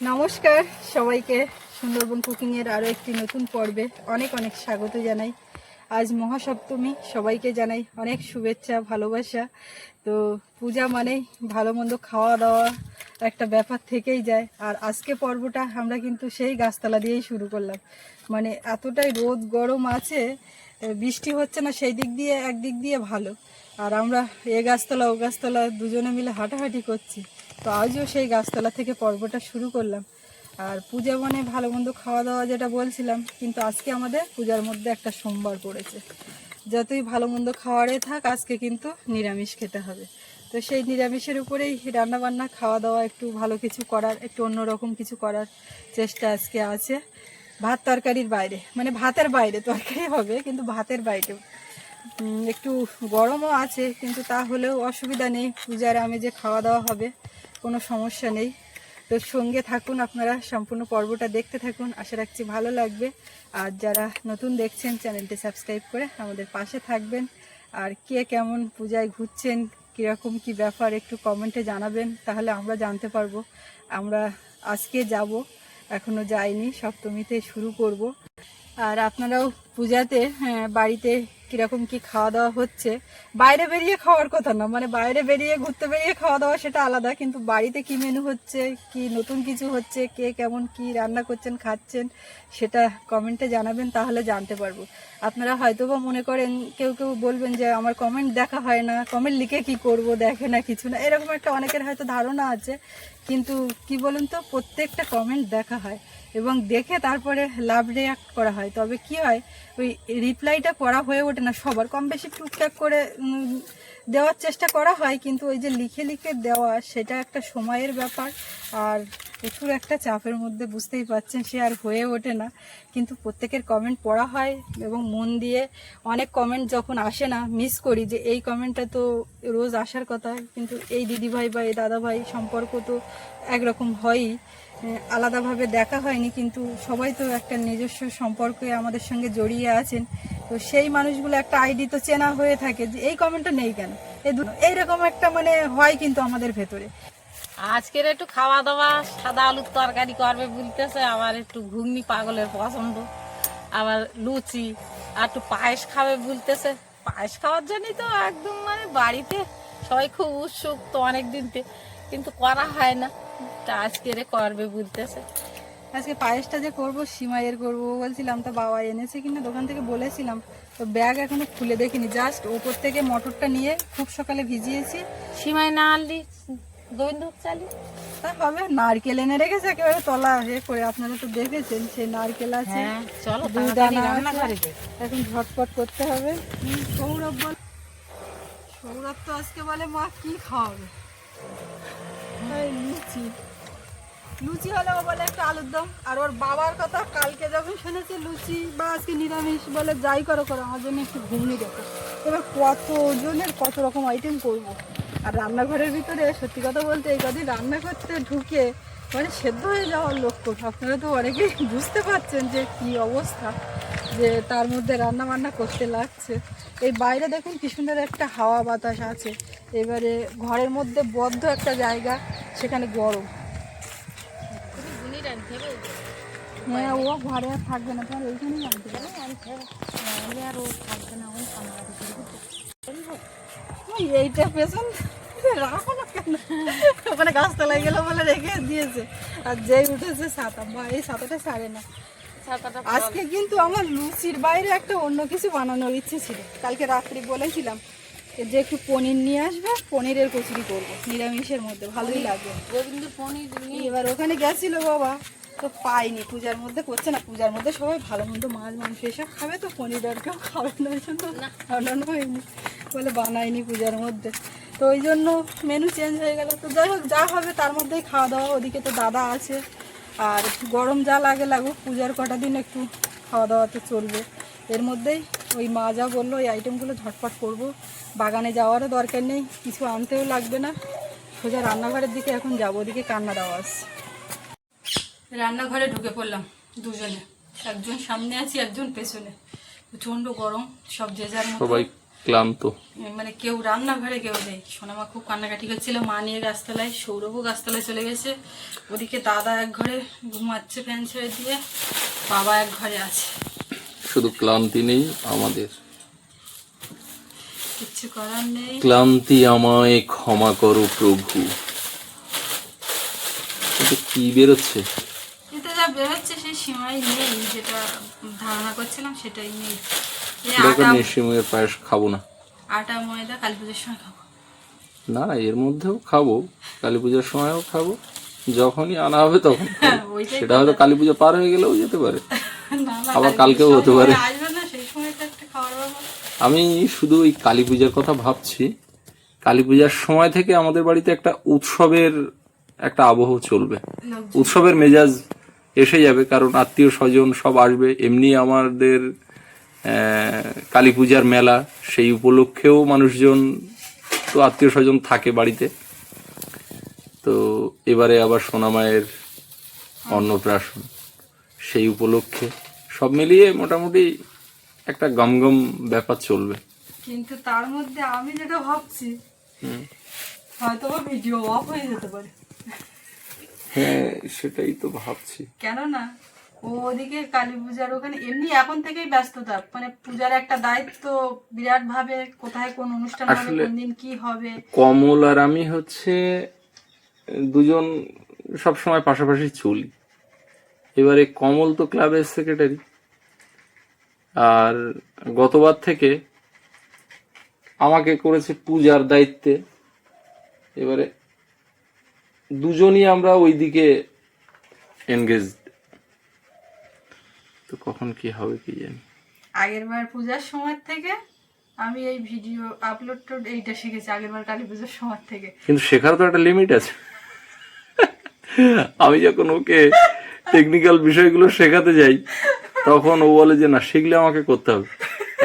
নমস্কার সবাইকে। সুন্দরবন কুকিংয়ের আরও একটি নতুন পর্বে অনেক অনেক স্বাগত জানাই। আজ মহাসপ্তমী, সবাইকে জানাই অনেক শুভেচ্ছা, ভালোবাসা। তো পূজা মানেই ভালো মন্দ খাওয়া দাওয়া একটা ব্যাপার থেকেই যায়। আর আজকে পর্বটা আমরা কিন্তু সেই গাছতলা দিয়েই শুরু করলাম। মানে এতটাই রোদ গরম আছে বৃষ্টি হচ্ছে না, সেই দিক দিয়ে একদিক দিয়ে ভালো। আর আমরা এ গাছতলা, ও গাছতলা দুজনে মিলে হাঁটাহাঁটি করছি। তো আজও সেই গাছতলা থেকে পর্বটা শুরু করলাম। আর পূজা মানে ভালো মন্দ খাওয়া দাওয়া যেটা বলছিলাম, কিন্তু আজকে আমাদের পূজার মধ্যে একটা সোমবার পড়েছে। যতই ভালো মন্দ খাওয়ারে থাক, আজকে কিন্তু নিরামিষ খেতে হবে। তো সেই নিরামিষের উপরেই রান্না বান্না খাওয়া দাওয়া একটু ভালো কিছু করার, একটু অন্যরকম কিছু করার চেষ্টা আজকে আছে। ভাত তরকারির বাইরে মানে ভাতের বাইরে তরকারি হবে, কিন্তু ভাতের বাইরে। একটু গরমও আছে, কিন্তু তাহলেও অসুবিধা নেই। পূজার আমি যে খাওয়া দাওয়া হবে। কোনো সমস্যা নেই। তো সঙ্গে থাকুন আপনারা সম্পূর্ণ পর্বটা দেখতে থাকুন। আশা রাখছি ভালো লাগবে। আর যারা নতুন দেখছেন চ্যানেলটি সাবস্ক্রাইব করে আমাদের পাশে থাকবেন। আর কে কেমন পূজায় ঘুরছেন কীরকম কি ব্যাপার একটু কমেন্টে জানাবেন তাহলে আমরা জানতে পারব। আমরা আজকে যাব এখনও যাইনি সপ্তমীতে শুরু করব। আর আপনারাও পূজাতে হ্যাঁ, বাড়িতে কীরকম কি খাওয়া দাওয়া হচ্ছে। বাইরে বেরিয়ে খাওয়ার কথা না মানে বাইরে বেরিয়ে, ঘুরতে বেরিয়ে খাওয়া দাওয়া সেটা আলাদা, কিন্তু বাড়িতে কি মেনু হচ্ছে, কি নতুন কিছু হচ্ছে, কে কেমন কি রান্না করছেন, খাচ্ছেন, সেটা কমেন্টে জানাবেন, তাহলে জানতে পারব। আপনারা হয়তো বা মনে করেন, কেউ কেউ বলবেন যে আমার কমেন্ট দেখা হয় না কমেন্ট লিখে কি করব, দেখে না কিছু না, এরকম একটা অনেকের হয়তো ধারণা আছে, কিন্তু কি বলুন তো, প্রত্যেকটা কমেন্ট দেখা হয়। এবং দেখে তারপরে লাভ রিয়াক্ট করা হয়। তবে কি হয়, ওই রিপ্লাইটা করা হয়ে ওঠে না, সবার কম বেশি টুকটাক করে দেওয়ার চেষ্টা করা হয়, কিন্তু ওই যে লিখে লিখে দেওয়া, সেটা একটা সময়ের ব্যাপার। আর প্রচুর একটা চাপের মধ্যে বুঝতেই পাচ্ছেন সে আর হয়ে ওঠে না। কিন্তু প্রত্যেকের কমেন্ট পড়া হয় এবং মন দিয়ে অনেক কমেন্ট যখন আসে না মিস করি যে এই কমেন্টটা তো রোজ আসার কথা, কিন্তু এই দিদিভাই বা এই দাদাভাই সম্পর্ক তো একরকম হয়ই। আলাদাভাবে দেখা হয়নি, কিন্তু সবাই তো একটা নিজস্ব সম্পর্কে আমাদের সঙ্গে জড়িয়ে আছেন। তো সেই মানুষগুলো একটা আইডি তো চেনা হয়ে থাকে যে এই কমেন্টটা নেই কেন? এইরকম একটা মানে হয় কিন্তু আমাদের ভেতরে। আজকের একটু খাওয়া দাওয়া সাদা আলুর তরকারি করবে বলতেছে, আবার একটু ঘুগনি পাগলের পছন্দ, আবার লুচি, আর একটু পায়েস খাবে বলতেছে। পায়েস খাওয়ার জন্যই তো একদম মানে বাড়িতে সবাই খুব উৎসুক তো অনেক দিনতে কিন্তু করা হয় না। তা আজকেরে করবে বলতেছে আজকে পায়েসটা যে করব সিমাইয়ের করব বলছিলাম তো বাবা এনেছে কিনা দোকান থেকে বলেছিলাম তো ব্যাগ এখনও খুলে দেখিনি। জাস্ট ওপর থেকে মটরটা নিয়ে খুব সকালে ভিজিয়েছি। সীমায় না আনলি গোবিন্দ চালি। তা হবে নারকেল এনে রেখেছে একেবারে তলা এ করে আপনারা তো দেখেছেন সেই নারকেল আছে হ্যাঁ চলো এখন ঝটপট করতে হবে। সৌরভ বল সৌরভ তো আজকে বলে মা কি খাওয়াবে? লুচি। লুচি হলে বলে একটা আলুর দম। আর ওর বাবার কথা কালকে যখন শুনেছে লুচি বা আজকে নিরামিষ বলে যাই করো করো, আমার জন্য একটু ঘুগনি দেখো। এবার কত ওজনের কত রকম আইটেম করব। আর রান্নাঘরের ভিতরে সত্যি কথা বলতে এই কদিন রান্না করতে ঢুকে মানে সেদ্ধ হয়ে যাওয়ার লক্ষ্য। আপনারা তো অনেকেই বুঝতে পারছেন যে কি অবস্থা, যে তার মধ্যে রান্না বান্না করতে লাগছে। এই বাইরে দেখুন কি সুন্দর একটা হাওয়া বাতাস আছে। এবারে ঘরের মধ্যে বদ্ধ একটা জায়গা, সেখানে গরম। হ্যাঁ ও ঘরে আর থাকবে না তোমার ওইখানেই আনতে পারে আর ও থাকবে না ওই কামড়াতে এইটা পেছন রাখো না কেন? ওখানে গাছতলায় গেল বলে রেখে দিয়েছে। আর যেই উঠেছে ছাতা বা এই ছাতাটা ছাড়ে না। আজকে কিন্তু আমার লুচির বাইরে একটা অন্য কিছু বানানোর ইচ্ছে ছিল। কালকে রাত্রি বলেছিলাম যে একটু পনির নিয়ে আসবে পনিরের কচুরি করব নিরামিষের মধ্যে ভালোই লাগবে গোবিন্দ পনির এবার ওখানে গেছিল বাবা। তো পাইনি। পূজার মধ্যে করছে না। পূজার মধ্যে সবাই ভালো মন্দ মাছ মাংস এসব খাবে তো পনির আর কেউ খাবে না ওই জন্য বানানো হয়নি। বলে বানায়নি পূজার মধ্যে। তো ওই জন্য মেনু চেঞ্জ হয়ে গেল। তো যাই হোক যা হবে তার মধ্যেই খাওয়া দাওয়া। ওদিকে তো দাদা আছে। আর গরম যা লাগে লাগুক পূজার কটা দিন একটু খাওয়া দাওয়া তো চলবে। এর মধ্যেই ওই মা যা বলল ওই আইটেমগুলো ঝটপট করব। বাগানে যাওয়ারও দরকার নেই। কিছু আনতেও লাগবে না। সোজা রান্নাঘরের দিকে এখন যাব। ওদিকে কান্নার আওয়াজ রান্নাঘরে ঢুকে পড়লাম দুজনে। একজন সামনে আছি একজন পেছনে। প্রচণ্ড গরম সব যে যার সবাই ক্লান্ত। মানে কেউ রান্নাঘরে কেউ নেই। সোনামা খুব কান্নাকাটি করছিল মা নিয়ে গাছতলায় সৌরভও গাছতলায় চলে গেছে। ওদিকে দাদা এক ঘরে ঘুমাচ্ছে ফ্যান ছেড়ে দিয়ে বাবা এক ঘরে আছে। শুধু ক্লান্তি নেই আমাদের। কিচ্ছু করার নেই। ক্লান্তি আমায় ক্ষমা করো প্রভু। কি বেরোচ্ছে? যা বেরোচ্ছে সেই সীমাই নেই যেটা ধারণা করছিলাম সেটাই নেই পায়েস খাব না। আটা ময়দা কালী পুজোর সময় খাব। না এর মধ্যেও খাব। কালী পুজোর সময়ও খাব। যখনই আনা হবে তখন সেটা হয়তো কালী পুজো পার হয়ে গেলেও যেতে পারে। আবার কালকেও হতে পারে। আমি শুধু ওই কালী পূজার কথা ভাবছি। কালী পূজার সময় থেকে আমাদের বাড়িতে একটা উৎসবের একটা আবহ চলবে। উৎসবের মেজাজ এসে যাবে কারণ আত্মীয় স্বজন সব আসবে। এমনি আমাদের কালী পূজার মেলা সেই উপলক্ষেও মানুষজন তো আত্মীয় স্বজন থাকে বাড়িতে। তো এবারে আবার সোনামায়ের অন্নপ্রাশন সেই উপলক্ষে সব মিলিয়ে মোটামুটি একটা গমগম ব্যাপার চলবে। কিন্তু তার মধ্যে আমি যেটা ভাবছি হয়তো ভিডিও অফ হয়ে যেতে পারে। হ্যাঁ সেটাই তো ভাবছি। কেননা ও ওদিকে কালী পূজার ওখানে এমনি এখন থেকেই ব্যস্ততা। মানে পূজার একটা দায়িত্ব বিরাট ভাবে কোথায় কোন অনুষ্ঠান হবে কোন দিন কি হবে। কমল আর আমি হচ্ছে দুজন সব সময় পাশাপাশি চলি। এবারে কমল তো ক্লাবের সেক্রেটারি আর গতবার থেকে আমাকে করেছে পূজার দায়িত্বে। এবারে দুজনই আমরা ওইদিকে এনগেজ তো কখন কি হবে কি জানি। আগের বার পূজার সময় থেকে আমি এই ভিডিও আপলোড এইটা শিখেছি আগের বার কালী পূজার সময় থেকে। কিন্তু শেখার তো একটা লিমিট আছে। আমি যখন ওকে টেকনিক্যাল বিষয়গুলো শেখাতে যাই তখন ও বলে যে না শিখলে আমাকে করতে হবে।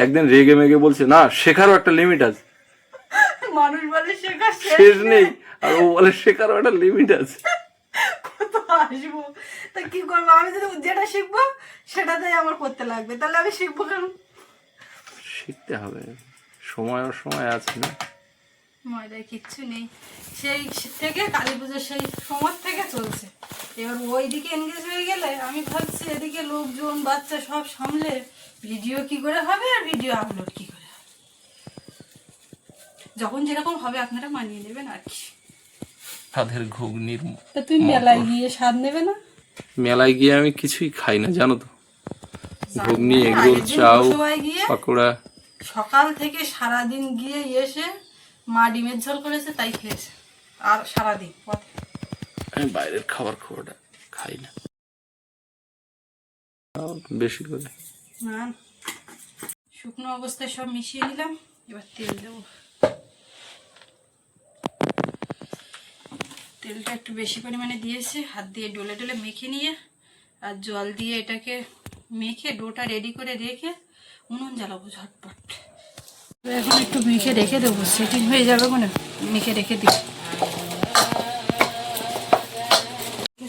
একদিন রেগে মেগে বলছে না শেখারও একটা লিমিট আছে। মানুষ বলে শেখা শেষ নেই। আর ও বলে শেখারও একটা লিমিট আছে। কত আসব তা কি করব? আমি যদি যেটা শিখব সেটাতেই আমার করতে লাগবে। তাহলে আমি শিখব কেন? শিখতে হবে। সময় সময় আছে না? ময়দায় কিচ্ছু নেই। সেই থেকে কালী পুজোর সেই সময় থেকে চলছে। এবার ওই দিকে এনগেজ হয়ে গেলে আমি ভাবছি এদিকে লোকজন বাচ্চা সব সামলে ভিডিও কি করে হবে আর ভিডিও আপলোড কি করে হবে? যখন যেরকম হবে আপনারা মানিয়ে নেবেন আর কি। তাদের ঘুগনির তা তুই মেলায় গিয়ে স্বাদ নেবে না? মেলায় গিয়ে আমি কিছুই খাই না জানো তো। ঘুগনি এগরোল দিন চাউ পাকোড়া। সকাল থেকে সারাদিন গিয়ে এসে মা ডিমের ঝোল করেছে তাই খেয়েছে। আর সারাদিন পথে। আমি বাইরের খাবার খাওয়াটা খাই না। বেশি করে। না শুকনো অবস্থায় সব মিশিয়ে নিলাম এবার তেল দেবো। তেলটা একটু বেশি পরিমাণে দিয়েছি। হাত দিয়ে ডলে ডলে মেখে নিয়ে আর জল দিয়ে এটাকে মেখে ডোটা রেডি করে রেখে উনুন জ্বালাবো ঝটপট। এখন একটু মেখে রেখে দেবো। সেটিং হয়ে যাবে মানে মেখে রেখে দিই।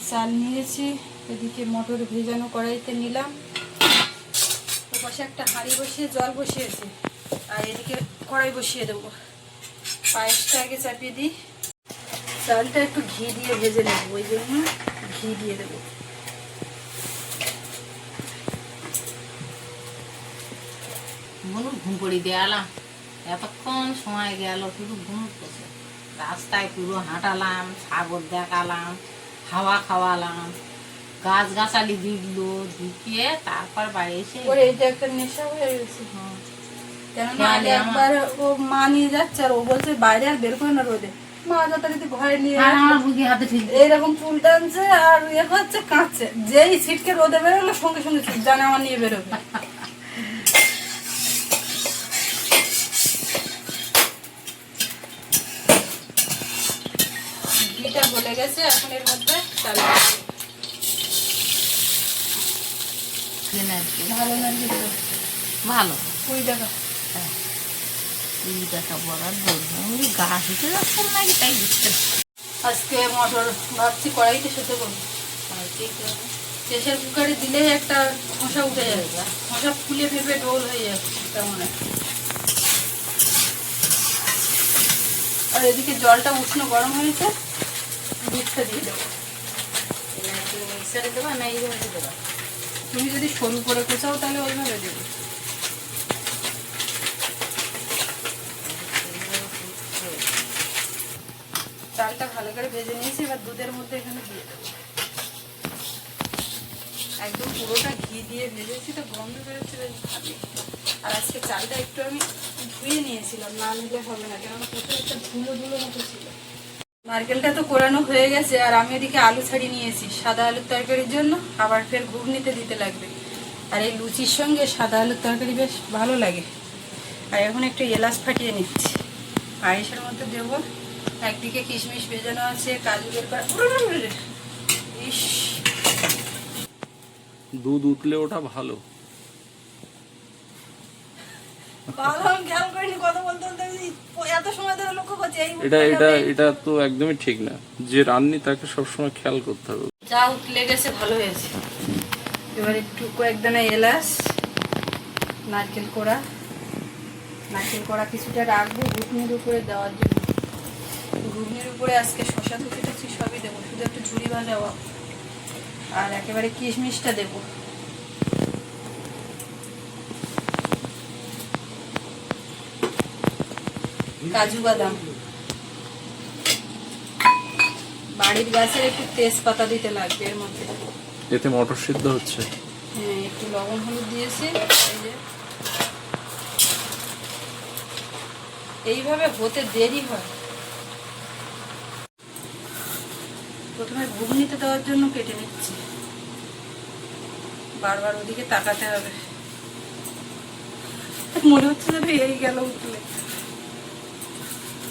চাল নিয়েছি। এদিকে মটর ভেজানো কড়াইতে নিলাম। পাশে একটা হাঁড়ি বসিয়ে জল বসিয়েছি। আর এদিকে কড়াই বসিয়ে দেবো। পায়েসটা আগে চাপিয়ে দিই। চালটা একটু ঘি দিয়ে ভেজে নেব ওই জন্য ঘি দিয়ে দেবো। বলুন ঘুম পড়ি দেয়ালাম এতক্ষণ সময় গেল শুধু ঘুম করছে। রাস্তায় পুরো হাঁটালাম সাগর দেখালাম হাওয়া খাওয়ালাম গাছ গাছালি দিলো দিকিয়ে তারপর বাড়ি এসে ওরে এটা একটা নেশা হয়ে গেছে। হুম, কেননা আমার- একবার ও মা নিয়ে যাচ্ছে আর ও বলছে বাইরে আর বের করে না রোদে। মা যথারীতি ঘরে নিয়ে এইরকম চুল টানছে আর ইয়ে যেই সিটকে রোদে বেরোলো সঙ্গে সঙ্গে জানে আমার নিয়ে বেরোবে। ঘিটা গলে গেছে এখন এর মধ্যে চাল। ভালো। ভালো। কুড়ি টাকা। যাচ্ছেন নাকি তাই আজকে মটর ভাবছি কড়াইতে সেতে করব? প্রেশার কুকারে দিলেই একটা খোসা উঠে যাবে খোসা ফুলে ফেপে ডোল হয়ে যাচ্ছে তেমন আর এদিকে জলটা উষ্ণ গরম হয়েছে দুধটা দিয়ে দেবো। মিক্সারে দেবা না এইভাবে দেবা। তুমি যদি সরু করে কোচাও তাহলে ওইভাবে দেবে। চালটা ভালো করে ভেজে নিয়েছি, এবার দুধের মধ্যে এখানে দিয়ে দেবো। একদম পুরোটা ঘি দিয়ে ভেজেছি, তো গন্ধ বেরোচ্ছে বেশ ভালোই। আর আজকে চালটা একটু আমি ধুয়ে নিয়েছিলাম, না নিলে হবে না কেননা প্রথমে একটা ধুলো ধুলো মতো ছিল। নারকেলটা তো কোরানো হয়ে গেছে, আর আমি এদিকে আলু ছাড়িয়ে নিয়েছি, সাদা আলুর তরকারির জন্য, আবার ফের ঘুগনিতে দিতে লাগবে। আর এই লুচির সঙ্গে সাদা আলুর তরকারি বেশ ভালো লাগে। আর এখন একটু এলাচ ফাটিয়ে নিচ্ছি। পায়েসের মধ্যে দেবো একদিকে কিশমিশ ভেজানো আছে কাজু ইস। দুধ উঠলে ওটা ভালো। এটা এটা এটা তো একদমই ঠিক না। যে রান্নি তাকে সবসময় খেয়াল করতে হবে। যা উঠলে গেছে ভালো হয়েছে। এবার একটু কয়েকদানা এলাচ নারকেল কোড়া। নারকেল কোড়া কিছুটা রাখব ঘুগনির উপরে দেওয়ার জন্য। ঘুগনির উপরে আজকে শশা কুচি টুচি সবই দেবো। শুধু একটু ঝুড়ি ভাজাবো আর একেবারে কিশমিশটা দেবো। কাজু বাদাম। বাড়ির গাছের একটু তেজপাতা দিতে লাগবে এর মধ্যে। এতে মটর সিদ্ধ হচ্ছে। হ্যাঁ একটু লবণ হলুদ দিয়েছি। এই যে। এইভাবে হতে দেরি হয়। প্রথমে ঘুগনিতে দেওয়ার জন্য কেটে নিচ্ছি। বারবার ওদিকে তাকাতে হবে। মনে হচ্ছে যেন এই গেল উঠলে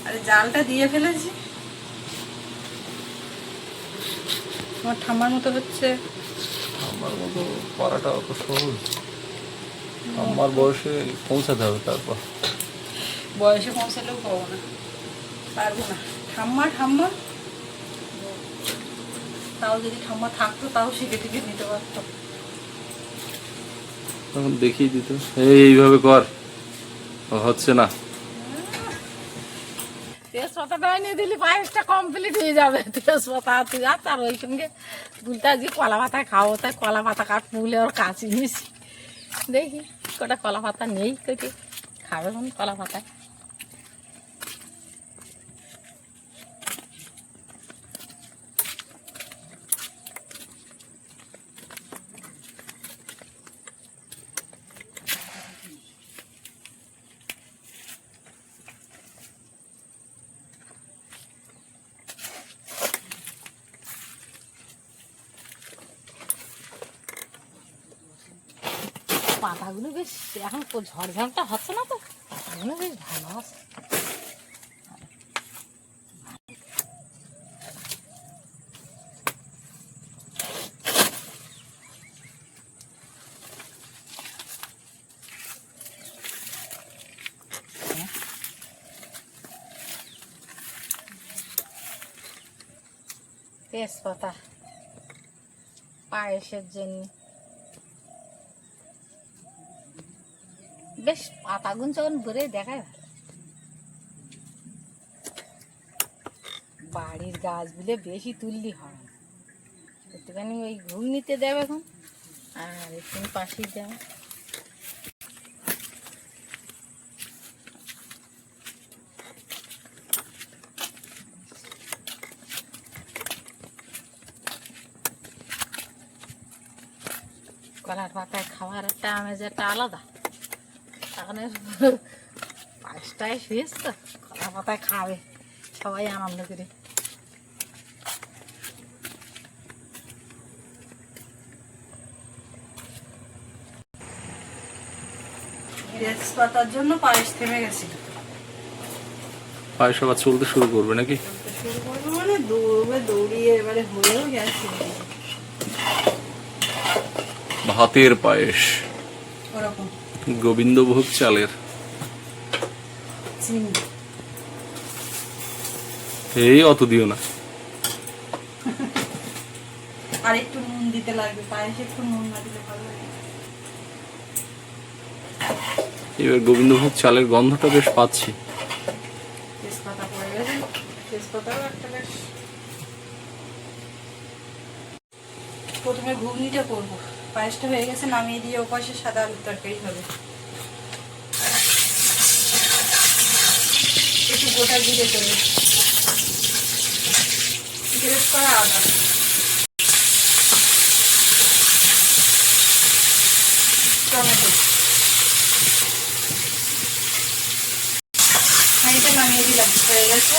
আরে জালটা দিয়ে ফেলেছি। আমার ঠাম্মার মতো হচ্ছে। আমার মতো করাটা অত সহজ। আমার বয়সে পৌঁছাতে হবে তারপর। বয়সে পৌঁছালেও পাবো না। পারব না। ঠাম্মা ঠাম্মা। তাও যদি ঠাম্মা থাকতো তাও শিখে টিকে নিতে পারতো। তখন দেখিয়ে দিত এই এইভাবে কর ও হচ্ছে না। তেজপাতাটা এনে দিলি পায়েসটা কমপ্লিট হয়ে যাবে। তেজপাতা তুই আর তার ওই সঙ্গে দুলটা আজকে কলা পাতা খাব তাই কলা পাতা কাট পুলে ওর দেখি কটা কলা পাতা নেই কেটে খাবে কলা পাতায় পাতাগুলো বেশ এখন ঝড়ঝড়টা হচ্ছে না তো? পাতাগুলো বেশ ভালো আছে। তেজপাতা পায়েসের জন্য। বেশ পাতাগুন যখন ভরে দেখায়, বাড়ির গাছগুলো বেশি তুললি হয় একটুখানি ওই ঘুগনিতে দেবে এখন, আর একটু পাশেই দেবে কলার পাতায় খাওয়ার একটা আমেজ, একটা আলাদা। এখন পাঁচটায় শেষ তো কলা পাতায় খাবে সবাই আনন্দ করে। তেজপাতার জন্য পায়েস থেমে গেছিল পায়েস আবার চলতে শুরু করবে নাকি? শুরু করব মানে দৌড়বে দৌড়িয়ে এবারে হয়েও গেছে। ভাতের পায়েস। গোবিন্দভোগ চালের। এই অত দিও না। আর একটু নুন দিতে লাগবে পায়েসে একটু নুন না দিলে ভালো লাগে। এবার গোবিন্দভোগ চালের গন্ধটা বেশ পাচ্ছি। তেজপাতা পড়ে গেছে। তেজপাতাও একটা বেশ প্রথমে ঘুগনিটা করব। পায়েসটা হয়ে গেছে, নামিয়ে দিয়ে ও ওপাশে সাদা আলুর তরকারি হবে। একটু গোটা জিরে দেবে গ্রেট করা আদা। টমেটো। হাঁড়িটা নামিয়ে দিলাম, হয়ে গেছে।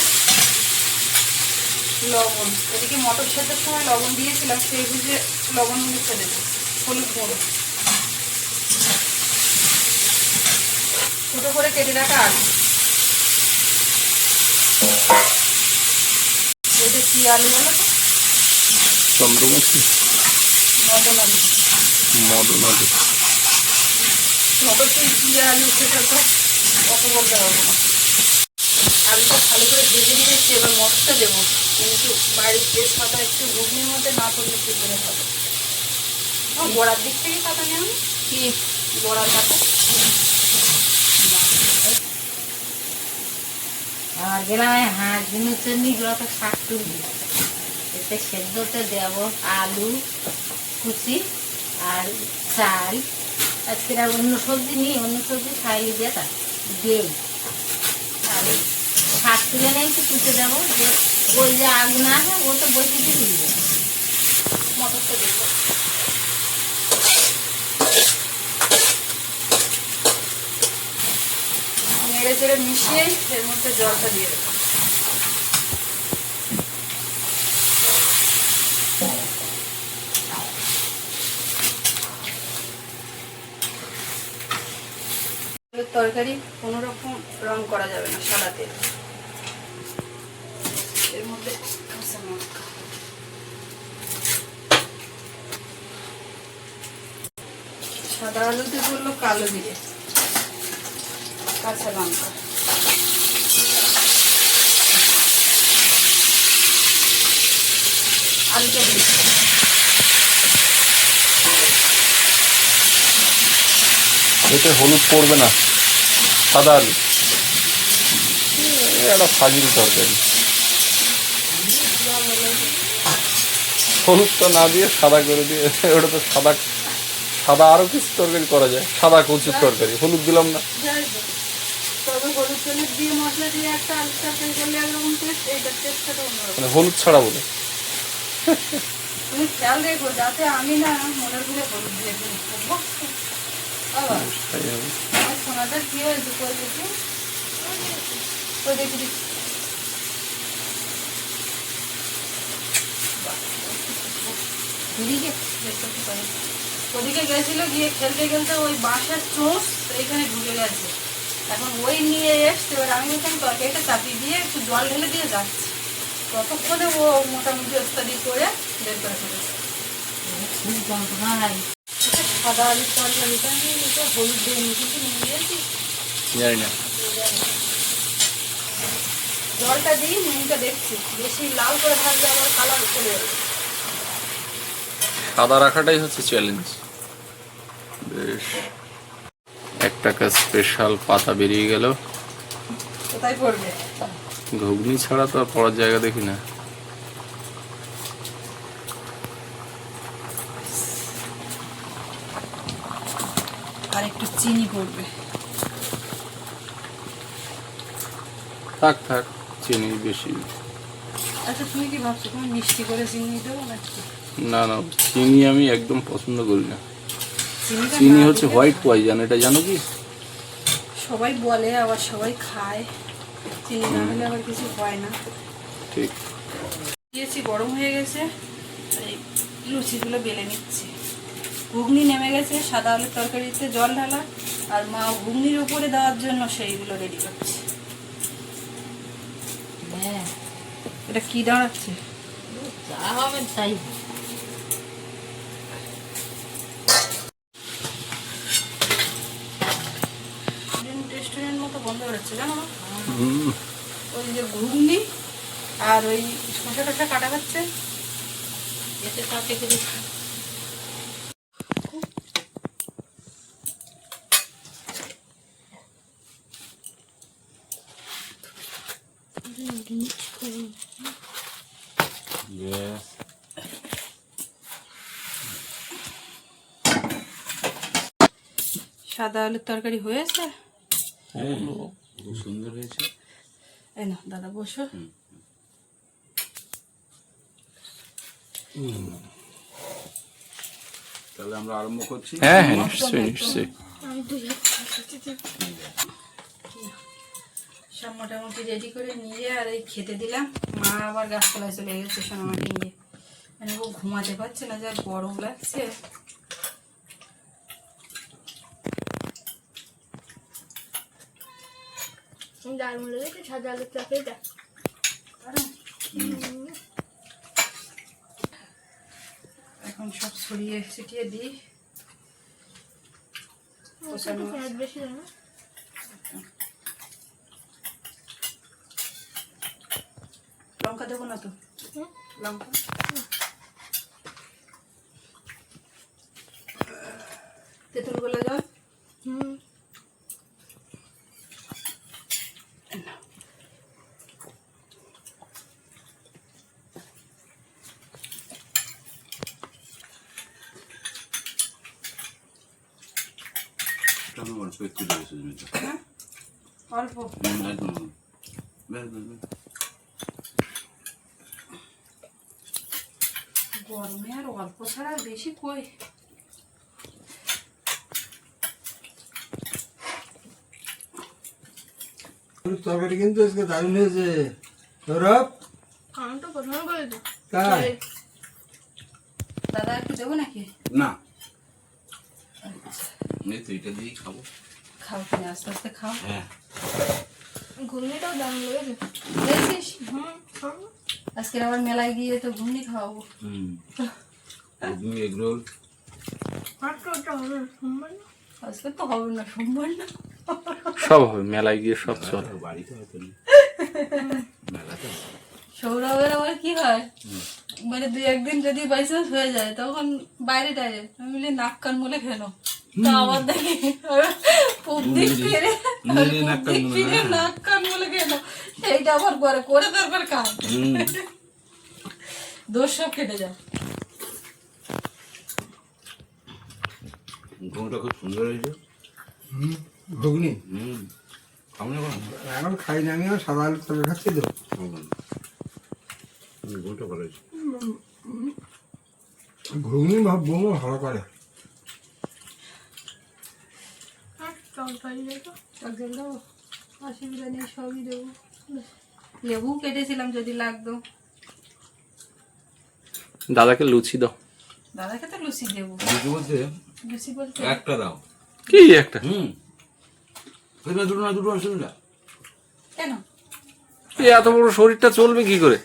লবণ। এদিকে মটর সেদ্ধের সময় লবণ দিয়েছিলাম, সেই বুঝে লবণ মুছে দেবো হলুদ গুঁড়ো। ছোটো করে কেটে রাখা আলু। এটা কি আলু তো? চন্দ্রমুখী। মদন আলু মদন আলু অবশ্যই কি আলু সেটা তো কত বলতে পারব না। আলুটা ভালো করে ভেজে নিয়েছি এবার মটরটা দেবো। কিন্তু বাড়ির তেজপাতা একটু ঘুগনির মধ্যে না করলে কি করে হবে। ও, গোড়ার দিক থেকে পাতা নেন কি? গোড়ার পাতা? আর গ্রামে হাঁস ডিমের জন্য তো শাক তুলবি। এতে সেদ্ধতে দেব আলু কুচি আর চাল। আজকে আর অন্য সবজি নিই অন্য সবজি খাইয়ে দিয়ে তা দেই। আর শাক তুলে নেই একটু কুচে দেবো। যে ওই যে আগুন আছে ও তো বসিতে তুলবে। মটরটা দেবো। নেড়ে চেড়ে মিশিয়েই এর মধ্যে জলটা দিয়ে দেবো। তরকারি কোনো রকম রং করা যাবে না সাদাতে এর মধ্যে সাদা আলুতে করল কালো জিরে। কাঁচা লঙ্কা। আলুটা এতে হলুদ পড়বে না সাদা আলু। একটা ফাজিল তরকারি। হলুদটা না দিয়ে সাদা করে দিয়ে ওটা তো সাদা সাদা আরও কিছু তরকারি করা যায় সাদা কচুর তরকারি হলুদ দিলাম না। যাই হোক, তবে হলুদ টলুদ দিয়ে মশলা দিয়ে একটা আলু তরকারি করলে একরকম টেস্ট এইটার টেস্টটা অন্যরকম। মানে হলুদ ছাড়া বলে। তুমি খেয়াল রেখো যাতে আমি না মনের ভুলে হলুদ দিয়ে দিই বাবা আমার সোনাটা কি হয়েছে কই দেখি? কই দেখি দেখি। দিদিকে দেখতে তো পারি। ওদিকে গেছিল গিয়ে খেলতে খেলতে ওই বাঁশের চোষ এখানে ঢুকে গেছে। এখন ওই নিয়ে এসছে এবার আমি বলতাম তরকারিটা চাপিয়ে দিয়ে একটু জল ঢেলে দিয়ে যাচ্ছি। ততক্ষণে ও মোটামুটি ওস্তাদি করে বের করে ফেলেছে। খুব যন্ত্রণা হয় সাদা আলুর তরকারিটা আমি এটা হলুদ দিয়ে নিয়ে কিন্তু নিয়ে গেছি জানি না। জলটা দিই নুনটা দেখছি। বেশি লাল করে ভাজলে আবার কালার চলে যাবে সাদা রাখাটাই হচ্ছে চ্যালেঞ্জ বেশ। এক টাকা স্পেশাল পাতা বেরিয়ে গেল। ঘুগনি ছাড়া তো আর পড়ার জায়গা দেখি না। আর একটু চিনি পড়বে। থাক থাক চিনি বেশি। আচ্ছা তুমি কি ভাবছ তুমি মিষ্টি করে চিনি দেবো নাকি? না না চিনি আমি একদম পছন্দ করি না। চিনি হচ্ছে হোয়াইট পয়জন এটা জানো কি? সবাই বলে আবার সবাই খায়। চিনি না হলে আবার কিছু হয় না। ঠিক। দিয়েছি গরম হয়ে গেছে। এই লুচিগুলো বেলে নিচ্ছি। ঘুগনি নেমে গেছে সাদা আলুর তরকারিতে জল ঢালা। আর মা ঘুগনির উপরে দেওয়ার জন্য সেইগুলো রেডি করছে। হ্যাঁ। এটা কি দাঁড়াচ্ছে? যা হবে তাই রেস্টুরেন্ট মতো জানো ওই যে ঘুগনি আর ওই শসা টসা কাটা হচ্ছে। এতে জিনিস খুব সাদা আলুর তরকারি হয়েছে? হ্যাঁ খুব সুন্দর হয়েছে। এই না দাদা বসো। তাহলে আমরা আরম্ভ করছি। হ্যাঁ হ্যাঁ নিশ্চয়ই নিশ্চয়ই। সব মোটামুটি রেডি করে নিয়ে আর এই খেতে দিলাম। মা আবার গাছতলায় চলে গেছে সোনামাকে নিয়ে। মানে ও ঘুমাতে পারছে না যা গরম লাগছে। দারুণ লেগেছে সাদা আলুর তরকারিটা এখন সব ছড়িয়ে ছিটিয়ে দিই বেশি না লঙ্কা দেবো না তো। লঙ্কা তেঁতুল গোলা জল হুম আমি অল্প একটু দিয়েছি জমিতে হ্যাঁ অল্প। গরমে আর অল্প ছাড়া বেশি কই? তরকারি কিন্তু আজকে দারুণ হয়েছে। সৌরভ? প্রথমে দিই দাদা আর কি দেবো নাকি? না। এই তো এটা দিয়েই খাব। খাও তুমি আস্তে আস্তে খাও। হ্যাঁ। ঘুগনিটাও দারুণ লেগেছে দেখছিস? হুম আজকে আবার মেলায় গিয়ে তো ঘুমনি খাওয়াবো। হুম। ঘুগনি এগ রোল। আর তো ওটা হবে না, সোমবার না? আজকে তো হবে না সোমবার না। সব হবে মেলায় গিয়ে সব চলে। বাড়িতে হয়তো মেলাতে সৌরভের আবার কি হয়? মানে দুই একদিন যদি বাইচান্স হয়ে যায় তখন বাইরে টাইরে আমি নাক কান মলে খেলো। সেইটা আবার করে করে তারপর দোষ সব কেটে যায় ঘুমটা খুব সুন্দর হয়েছে। ঘুগনি? হুম। এখন খাই না আমি সাদা আলুর তরকারি খাচ্ছি তো। ঘুমটা ভালো হয়েছে। ঘুগনি ভাব বোমো ভালো করে আর তরকারি দেখো টক জল অসুবিধা নেই সবই দেবো। লেবু কেটেছিলাম যদি লাগতো। দাদাকে লুচি দাও। দাদাকে তো লুচি দেবো। দুটো বলতে লুচি বলতে? একটা দাও। কি একটা? হুম। ওই না দুটো না দুটো অসুবিধা কেন? এই এত বড় শরীরটা চলবে কি করে?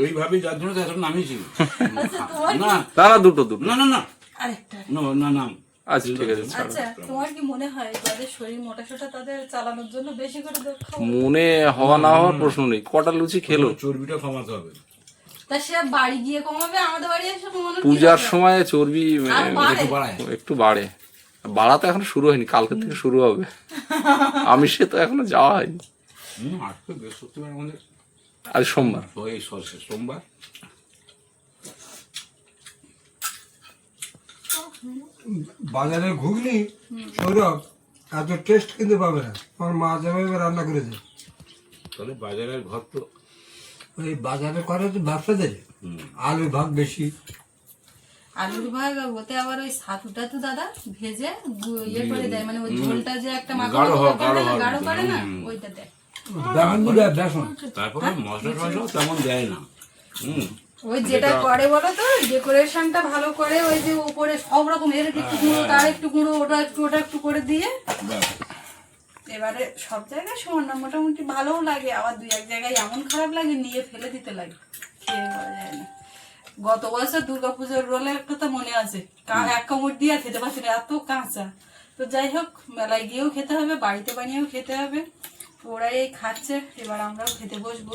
এইভাবেই যার জন্য তো এখন নামিয়েছি না না। না দুটো দুটো। না না না। আরেকটা। না না না। আচ্ছা ঠিক আছে আচ্ছা তোমার কি মনে হয় যাদের শরীর মোটা সোটা তাদের চালানোর জন্য বেশি করে মনে হওয়া না হওয়ার প্রশ্ন নেই। কটা লুচি খেলো? চর্বিটা কমাতে হবে। তা সে বাড়ি গিয়ে কমাবে? আমাদের বাড়ি এসে কমানোর পূজার সময় চর্বি। একটু বাড়ে বাড়া। তো এখন শুরু হয়নি কালকে থেকে শুরু হবে। আমি সে তো এখনও যাওয়া হয়নি। হুম আজকে বৃহস্পতিবার আমাদের আজ সোমবার। ওই সোমবার? বাজারের ঘুগনি সৌরভ এত টেস্ট কিন্তু পাবে না। আমার মা যেভাবে রান্না করেছে। তাহলে বাজারের ঘর তো ওই বাজারে করে তো ব্যবসাদের হুম। আলুর ভাগ বেশি। আলুর ভাগ ওতে আবার ওই ছাতুটা তো দাদা ভেজে ইয়ে করে দেয় মানে ওই ঝোলটা যে একটা মাখা গাঢ় হয়, করে না, গাঢ় হয়। করে না হুম। ওইটা দেয় বেসন তারপরে মশলা টশলাও তেমন দেয় না। হুম। ওই যেটা করে বলো তো ডেকোরেশনটা ভালো করে ওই যে উপরে সব রকম এর একটু গুঁড়ো তার একটু গুঁড়ো ওটা একটু ওটা একটু করে দিয়ে এবারে সব জায়গায় সমান না মোটামুটি ভালোও লাগে আবার দুই এক জায়গায় এমন খারাপ লাগে নিয়ে ফেলে দিতে লাগে খেয়ে বলা যায় না। গত বছর দুর্গা পুজোর রোলের কথা মনে আছে? কা- এক কামড় দিয়ে খেতে পারছি না এত কাঁচা। তো যাই হোক মেলায় গিয়েও খেতে হবে বাড়িতে বানিয়েও খেতে হবে। ওরাই খাচ্ছে এবার আমরাও খেতে বসবো।